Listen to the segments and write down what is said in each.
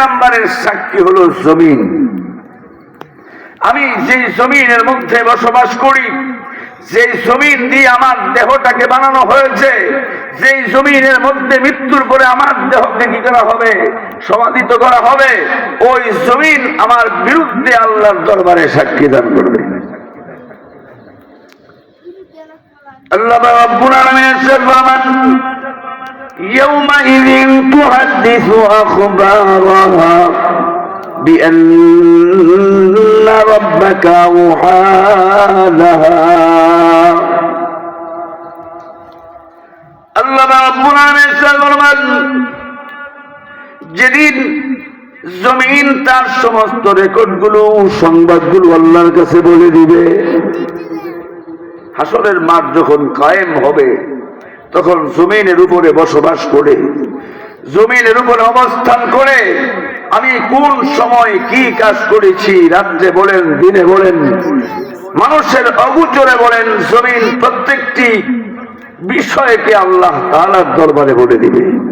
নম্বরের সাক্ষী হলো জমিন। আমি যে জমিনের মধ্যে বসবাস করি যে জমিন দিয়ে আমার দেহটাকে বানানো হয়েছে যে জমিনের মধ্যে মৃত্যুর পরে আমার দেহকে কি করা হবে? সমাধিত করা হবে। ওই জমিন আমার বিরুদ্ধে আল্লাহর দরবারে সাক্ষী দান করবে। আল্লাহ ইরশাদ ফরমান يومئذ تحدث أخبارها بأن ربك أوحى لها আল্লাহ রাব্বুল আলামিন ইরশাদ ফরমান যেদিন জমিন তার সমস্ত রেকর্ডগুলো সংবাদগুলো আল্লাহর কাছে বলে দিবে হাসরের মাঠ যখন কায়েম হবে তখন জমিনের উপরে বসবাস করে, জমিনের উপরে অবস্থান করে, আমি কোন সময় কি কাজ করেছি, রাত্রে বলেন, দিনে বলেন, মানুষের অগুচরে বলেন, জমিন প্রত্যেকটি বিষয়কে আল্লাহ তাআলার দরবারে বলে দিবে।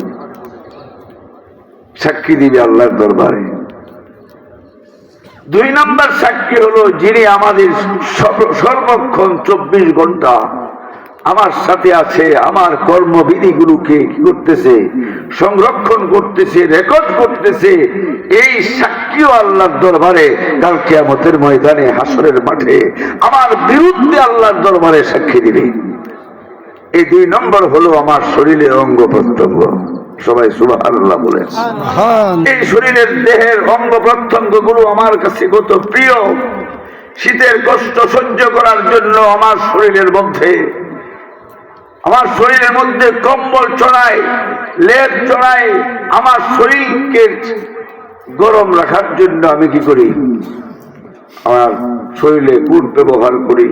সাক্ষী দিবে আল্লাহর দরবারে। দুই নম্বর সাক্ষী হলো যিনি আমাদের সর্ব- সর্বক্ষণ চব্বিশ ঘণ্টা আমার সাথে আছে আমার কর্মবিধিগুলোকে কি করতেছে? সংরক্ষণ করতেছে রেকর্ড করতেছে। এই সাক্ষীও আল্লাহর দরবারে কাল কিয়ামতের ময়দানে হাসরের মাঠে আমার বিরুদ্ধে আল্লাহর দরবারে সাক্ষী দিবে। এই দুই নম্বর হলো আমার শরীরের অঙ্গ প্রত্যঙ্গ সবাই সুবাহ আল্লাহ বলেন এই শরীরের দেহের অঙ্গ প্রত্যঙ্গগুলো আমার কাছে কত প্রিয়। শীতের কষ্ট সহ্য করার জন্য আমার শরীরের মধ্যে আমার শরীরের মধ্যে কম্বল চড়ায় লেপ চড়ায় আমার শরীরকে গরম রাখার জন্য আমি কি করি? আমার শরীরে কুট ব্যবহার করি,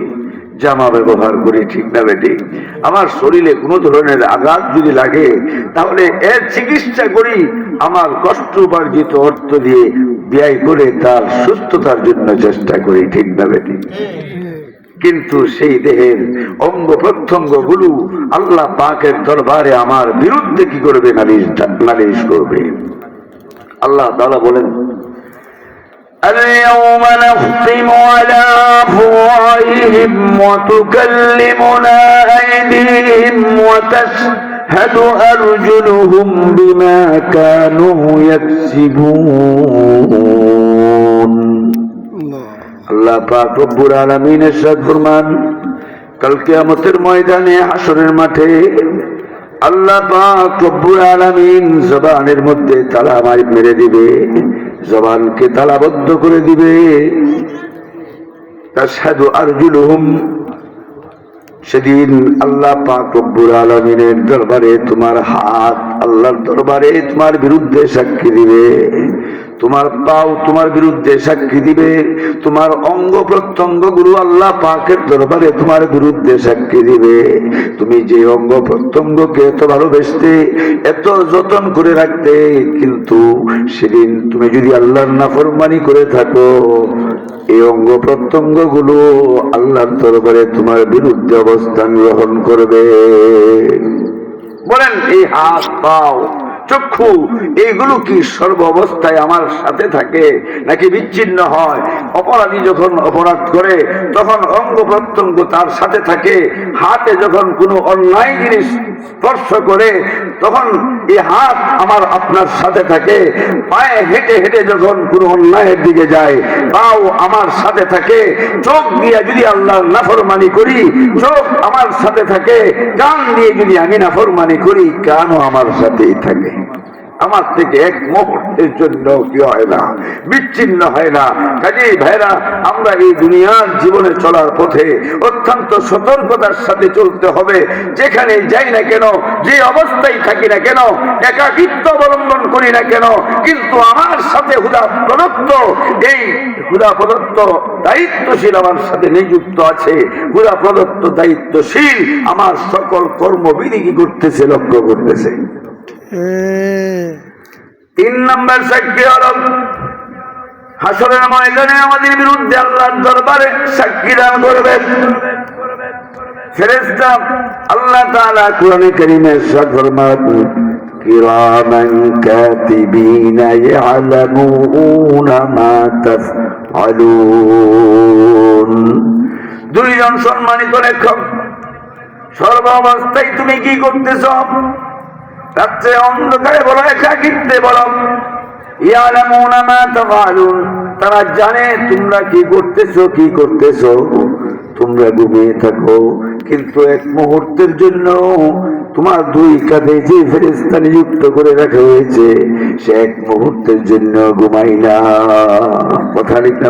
জামা ব্যবহার করি, ঠিক না বেটি? আমার শরীরে কোনো ধরনের আঘাত যদি লাগে, তাহলে এর চিকিৎসা করি, আমার কষ্ট উপার্জিত অর্থ দিয়ে ব্যয় করে তার সুস্থতার জন্য চেষ্টা করি, ঠিক না বেটি? কিন্তু সেই দেহের অঙ্গ প্রত্যঙ্গ গুলো আল্লাহ পাকের দরবারে আমার বিরুদ্ধে কি করবে নালিশ নালিশ করবে আল্লাহ তাআলা বলেন اليوم نختم على أفواههم وتكلمنا أيديهم وتشهد أرجلهم بما كانوا يكسبون আল্লাহ পাক রব্বুল আলামিন ইরশাদ ফরমান, কাল কিয়ামতের ময়দানে হাসরের মাঠে আল্লাহ পাক রব্বুল আলামিন জবানের মধ্যে তালা মারি মেরে দিবে, জবানকে তালাবদ্ধ করে দিবে। তাশহাদু আরজুলুহুম, সেদিন আল্লাহ পাক রব্বুল আলমিনের দরবারে তোমার হাত আল্লাহর দরবারে তোমার বিরুদ্ধে সাক্ষী দিবে। তোমার পাও তোমার বিরুদ্ধে সাক্ষী দিবে। তোমার অঙ্গ প্রত্যঙ্গ গুরু আল্লাহ পাকের দরবারে তোমার বিরুদ্ধে সাক্ষী দিবে। তুমি যে অঙ্গ প্রত্যঙ্গকে এত ভালোবেসতে, এত যতন করে রাখতে, কিন্তু সেদিন তুমি যদি আল্লাহর নাফরমানি করে থাকো, এই অঙ্গ প্রত্যঙ্গগুলো আল্লাহর দরবারে তোমার বিরুদ্ধে অবস্থান গ্রহণ করবে। বলেন, এই হাত, পাও চক্ষু এইগুলো কি সর্ব অবস্থায় আমার সাথে থাকে? নাকি বিচ্ছিন্ন হয়? অপরাধী যখন অপরাধ করে, তখন অঙ্গ প্রত্যঙ্গ তার সাথে থাকে। হাতে যখন কোনো অন্যায় জিনিস স্পর্শ করে, তখন এই হাত আমার আপনার সাথে থাকে। পায়ে হেঁটে হেঁটে যখন কোনো অন্যায়ের দিকে যায়, পাও আমার সাথে থাকে। চোখ দিয়ে যদি আল্লাহর নাফরমানি করি, চোখ আমার সাথে থাকে। কান দিয়ে যদি আমি নাফরমানি করি, কানও আমার সাথেই থাকে। আমার থেকে এক মুহূর্তের জন্য কি হয় না? বিচ্ছিন্ন হয় না। কাজেই ভাইরা, আমরা এই দুনিয়ার জীবনে চলার পথে অত্যন্ত সতর্কতার সাথে চলতে হবে। যেখানে যাই না কেন, যে অবস্থায় থাকি না কেন, একাকিত্ব অবলম্বন করি না কেন, কিন্তু আমার সাথে হুদা প্রদত্ত, এই হুদা প্রদত্ত দায়িত্বশীল আমার সাথে নিযুক্ত আছে। হুদা প্রদত্ত দায়িত্বশীল আমার সকল কর্মবিধি কি করতেছে, লক্ষ্য করতেছে। তিন নম্বর সাক্ষী হল হাসরের ময়দানে আমাদের বিরুদ্ধে আল্লাহর দরবারে সাক্ষী দান করবেন ফেরেস্তা আল্লাহ তাআলা কোরআনে কারীমে ইরশাদ ফরমান كراما كاتبين يعلمون ما تفعلون দুইজন সম্মানিত লেখক সর্ব অবস্থায় তুমি কি করতেছ রাত্রে অন্ধকারে বলো একাকিত্বে বলো। তারা জানে তোমরা কি করতেছ, কি করতেছো। তোমরা ঘুমিয়ে থাকো, কিন্তু এক মুহূর্তের জন্য তোমার দুই কাঁধে যে ফেরেস্তা নিযুক্ত করে রাখা হয়েছে সে এক মুহূর্তের জন্য ঘুমাই না কথা লিখ না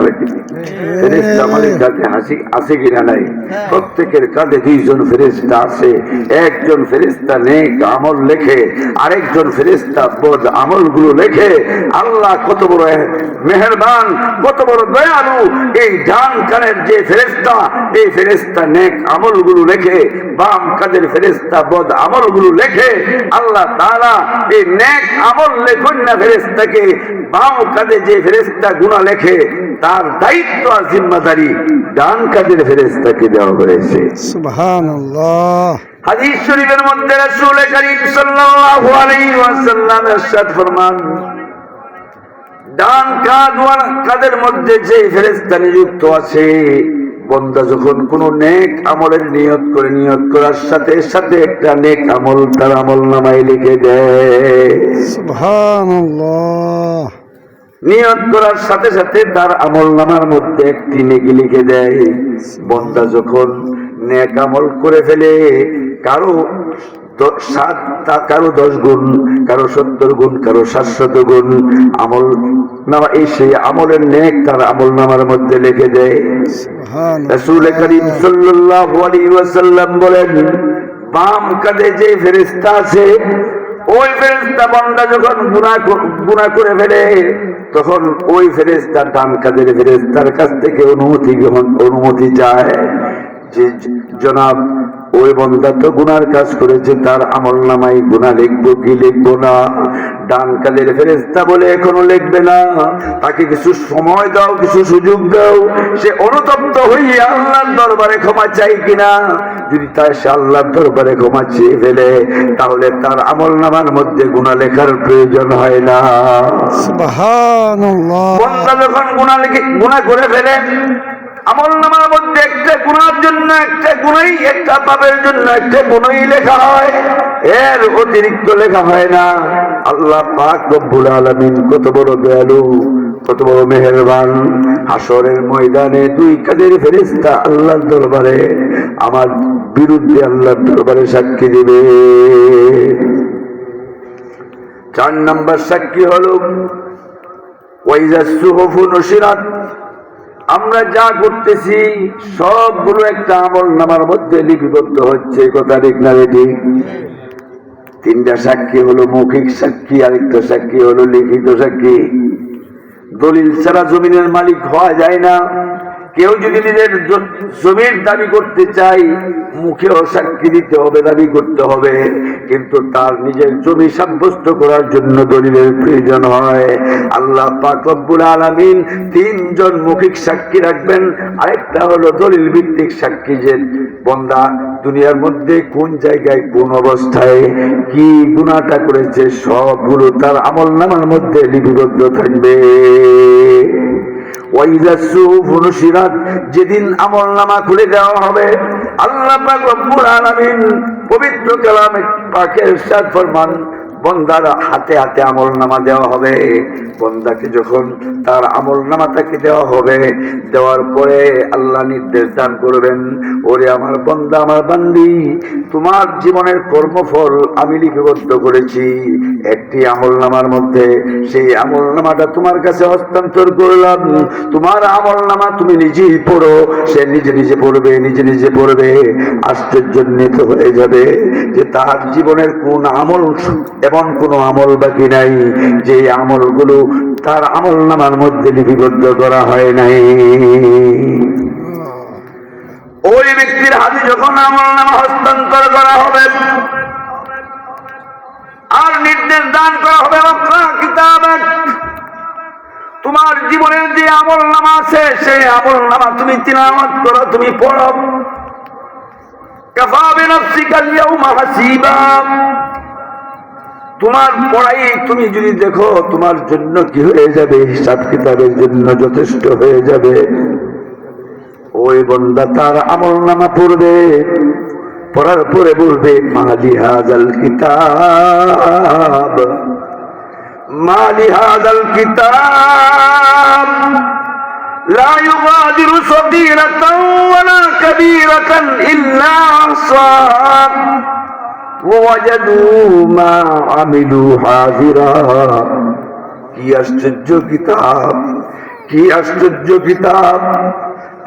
ফেরেস্তা আমাদের কাছে হাসি আছে কিনা নাই? প্রত্যেকের কাঁধে দুইজন ফেরেস্তা আছে। একজন ফেরেস্তা নেক আমল লেখে আরেকজন ফেরেস্তা বদ আমল লেখে। আল্লাহ কত বড় মেহরবান কত বড় দয়ালু। এই ডান কানের যে ফেরেস্তা এই ফেরেস্তা নেক আমলগুলো লেখে বাম কাদের ফেরেস্তা বদ আমলগুলো লেখে আল্লাহ তাআলা এই নেক আমল লেখুন না ফেরেস্তাকে বাম কাঁধে যে ফেরেস্তা গুণা লেখে তার দায়িত্ব আর জিম্মাদারি ডান কাদের ফেরেস্তাকে দেওয়া হয়েছে। হাদিস শরীফের মধ্যে রাসূল করিম সাল্লাল্লাহু আলাইহি ওয়াসাল্লাম ইরশাদ ফরমান ডান কাঁধ ওয়ালা কাদের মধ্যে যে ফেরেশতা নিযুক্ত আছে বন্দা যখন কোন নেক আমলের নিয়ত করে নিয়ত করার সাথে সাথে একটা নেক আমল তার আমল নামায় লিখে দেয়। নিয়ত করার সাথে সাথে তার আমল নামার মধ্যে একটি নেকি লিখে দেয়। বন্দা যখন নেক আমল করে ফেলে কারও সাত কারও দশ গুণ কারও সত্তর গুণ কারও সাতশত গুণ। আমল নামা এই সেই আমলের নেক তার আমল নামার মধ্যে লিখে দেয়। রাসূল করিম সাল্লাল্লাহু আলাইহি ওয়াসাল্লাম বলেন বাম কাঁধে যে ফেরেশতা আছে ওই ফেরেশতা বান্দা যখন গুনাহ গুনাহ করে ফেলে তখন ওই ফেরেশতা ডান কাঁধের ফেরেশতার কাছ থেকে অনুমতি গ্রহণ অনুমতি চায়। যে জনাব ওই বন্দা তো গুনার কাজ করেছে তার আমল নামাই গুণা লিখব কি লিখব না? ডান কালের ফেরেস্তা বলে এখনও লিখবে না। তাকে কিছু সময় দাও কিছু সুযোগ দাও। সে অনুতপ্ত হইয়া আল্লাহর দরবারে ক্ষমা চাই কিনা? যদি তাই সে আল্লাহর দরবারে ক্ষমা চেয়ে ফেলে তাহলে তার আমল নামার মধ্যে গুণা লেখার প্রয়োজন হয় না। বন্দা যখন গুণা লিখে গুণা করে ফেলে আমল নামার মধ্যে একটা গুণার জন্য, একটা গুণাই, একটা পাপের জন্য, একটা গুণই লেখা হয়। এর অতিরিক্ত লেখা হয় না। আল্লাহ পাক রব্বুল আলামিন কত বড় দয়ালু, কত বড় মেহেরবান। হাসরের ময়দানে দুই কাদের ফেরেস্তা আল্লাহর দরবারে, আমার বিরুদ্ধে আল্লাহর দরবারে সাক্ষী দিবে। চার নম্বর সাক্ষী হলো ওয়াইজা সুহফু নসিরাত। আমরা যা করতেছি, সবগুলো একটা আমল নামার মধ্যে লিপিবদ্ধ হচ্ছে কথা ঠিক না রেডি তিনটা সাক্ষী হলো মৌখিক সাক্ষী, আরেকটা সাক্ষী হলো লিখিত সাক্ষী। দলিল ছাড়া জমিনের মালিক হওয়া যায় না। কেউ যদি নিজের জমির দাবি করতে চাই মুখেও সাক্ষী দিতে হবে, দাবি করতে হবে। কিন্তু তার নিজের জমি সাব্যস্ত করার জন্য দলিলের প্রয়োজন হয়। আল্লাহ পাক রব্বুল আলামিন তিনজন মৌখিক সাক্ষী রাখবেন। আরেকটা হলো দলিল ভিত্তিক সাক্ষী যে, বন্দা, দুনিয়ার মধ্যে কোন জায়গায় কোন অবস্থায় কি গুণাটা করেছে, সবগুলো তার আমল নামার মধ্যে লিপিবদ্ধ থাকবে। যেদিন আমল নামা খুলে দেওয়া হবে আল্লাহ পবিত্র কালামে পাকের সাদ ফরমান বন্দার হাতে হাতে আমল নামা দেওয়া হবে। বন্দাকে যখন তার আমল নামা তাকে দেওয়া হবে, দেওয়ার পরে আল্লাহ নির্দেশ দান করবেন, ওরে আমার বন্দা, আমার বান্দি, তোমার জীবনের কর্মফল আমি লিপিবদ্ধ করেছি। একটি আমল নামার মধ্যে সেই আমল নামাটা তোমার কাছে হস্তান্তর করলাম। তোমার আমল নামা তুমি নিজেই পড়ো, সে নিজে নিজে পড়বে, নিজে নিজে পড়বে। আশ্চর্যান্বিত হয়ে যাবে যে তার জীবনের কোন আমল এমন কোন আমল বাকি নাই যে আমলগুলো তার আমল নামার মধ্যে লিপিবদ্ধ করা হয় নাই। ওই ব্যক্তির হাতে যখন আমল নামা হস্তান্তর করা হবে, আর নির্দেশ দান করা হবে তোমার জীবনের যে আমল নামা আছে, সেই আমল নামা তুমি তিলাওয়াত করো, তুমি পড়ো। কাফা বিনাফসিকা আল-ইয়াউমা হাসিবা। তোমার পড়াই তুমি যদি দেখো তোমার জন্য কি হয়ে যাবে হিসাব কিতাবের জন্য যথেষ্ট হয়ে যাবে ওই বন্দা তার আমল নামা পড়বে পড়ার পরে বলবে মালি হাজাল কিতাব মালি হাজাল কিতাব لا يغادر صغيرة ولا كبيرة إلا أحصاها ووجدوا ما عملوا حاضرا কি আশ্চর্য কিতাব কি আশ্চর্য কিতাব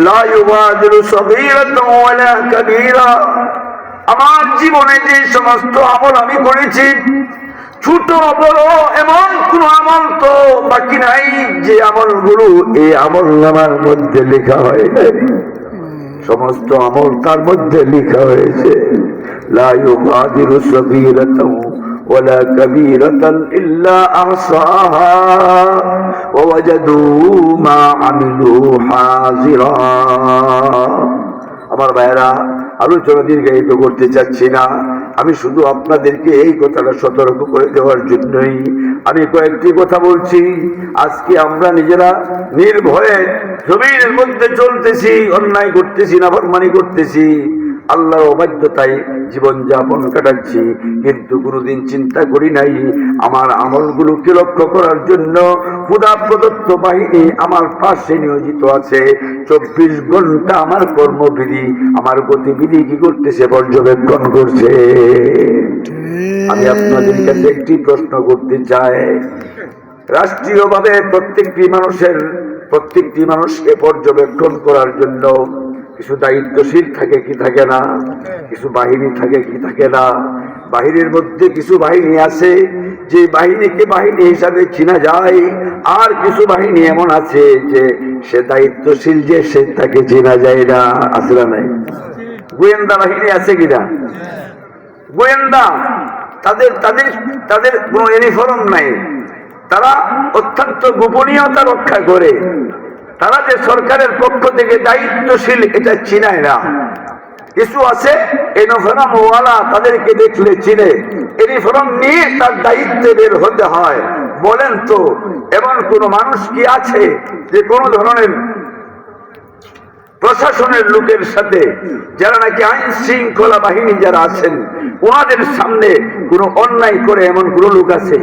লা ইউগাদিরু সাগীরাতান ওয়ালা কাবীরা আমার জীবনে যে সমস্ত আমল আমি করেছি ছোট বড় এমন কোন আমল তো বাকি নাই যে আমলগুলো এই আমল নামার মধ্যে লেখা হয় নাই সমস্ত আমল তার মধ্যে লেখা হয়েছে লা ইউগাদিরু সাগীরাতান ولا كبيرة إلا أحصاها ووجدوا ما عملوا حاضرا আমার ভাইয়েরা আলোচনা দীর্ঘায়িত করতে চাচ্ছি না আমি শুধু আপনাদেরকে এই কথাটা সতর্ক করে দেওয়ার জন্যই আমি কয়েকটি কথা বলছি আজকে আমরা নিজেরা নির্ভয়ে জমিনের মধ্যে চলতেছি অন্যায় করতেছি না ফরমানি করতেছি আল্লাহর অবাধ্যতায় জীবন যাপন কাটাচ্ছি। কিন্তু কোনোদিন চিন্তা করি নাই, আমার আমলগুলোকে লক্ষ্য করার জন্য ক্ষুদা প্রদত্ত বাহিনী আমার পাশে নিয়োজিত আছে। চব্বিশ ঘণ্টা আমার কর্মবিধি, আমার গতিবিধি কি করতেছে পর্যবেক্ষণ করছে। আমি আপনাদের কাছে একটি প্রশ্ন করতে চাই। রাষ্ট্রীয়ভাবে প্রত্যেকটি মানুষের, প্রত্যেকটি মানুষকে পর্যবেক্ষণ করার জন্য কিছু দায়িত্বশীল থাকে কি থাকে না, কিছু বাহিনী থাকে কি থাকে না, বাহিনীর মধ্যে কিছু বাহিনী আছে, যে বাহিনীকে বাহিনী হিসাবে চিনা যায়, আর কিছু বাহিনী এমন আছে যে সে দায়িত্বশীল যে সে তাকে চেনা যায় না, আছে না নাই? গোয়েন্দা বাহিনী আছে কিনা? গোয়েন্দা, তাদের তাদের তাদের কোনো ইউনিফর্ম নাই। তারা অত্যন্ত গোপনীয়তা রক্ষা করে। তারা যে সরকারের পক্ষ থেকে দায়িত্বশীল, এটা চিনায় না। কিছু আছে তাদেরকে দেখলে চিনে। ইউনিফর্ম নিয়ে তার দায়িত্বে বের হতে হয়। বলেন তো, এমন কোন মানুষ কি আছে যে কোনো ধরনের প্রশাসনের লোকের সাথে, যারা নাকি আইন শৃঙ্খলা বাহিনী যারা আছেন ওনাদের সামনে কোনো অন্যায় করে এমন কোন লোক আছে?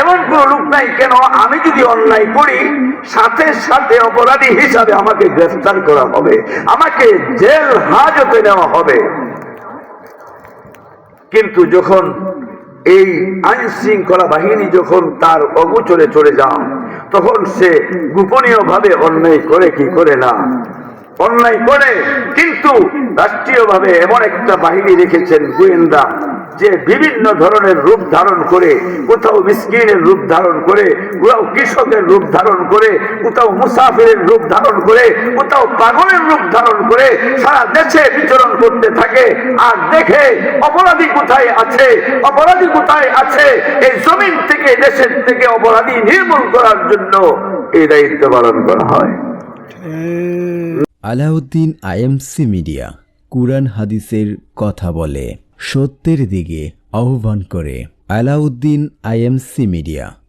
এমন কোন লোক নাই কেন? আমি যদি অন্যায় করি, সাথে সাথে অপরাধী হিসাবে আমাকে গ্রেফতার করা হবে। আমাকে জেল হাজতে নেওয়া হবে। কিন্তু যখন এই আইন শৃঙ্খলা বাহিনী যখন তার অগোচরে চলে যাও তখন সে গোপনীয় ভাবে অন্যায় করে কি করে না? অন্যায় করে, কিন্তু রাষ্ট্রীয়ভাবে এমন একটা বাহিনী রেখেছেন গোয়েন্দা। যে বিভিন্ন ধরনের রূপ ধারণ করে, কোথাও মিসকিনের রূপ ধারণ করে, কোথাও কৃষকের রূপ ধারণ করে, কোথাও মুসাফিরের রূপ ধারণ করে, কোথাও পাগলের রূপ ধারণ করে, সারা দেশে বিচরণ করতে থাকে। আর দেখে অপরাধী কোথায় আছে? অপরাধী কোথায় আছে? এই জমিন থেকে, দেশের থেকে অপরাধী নির্মূল করার জন্য এই দায়িত্ব পালন করা হয়। আলাউদ্দিন আইএমসি মিডিয়া, কুরআন হাদিসের কথা বলে। সত্যের দিকে আহ্বান করে আলাউদ্দিন আইএমসি মিডিয়া।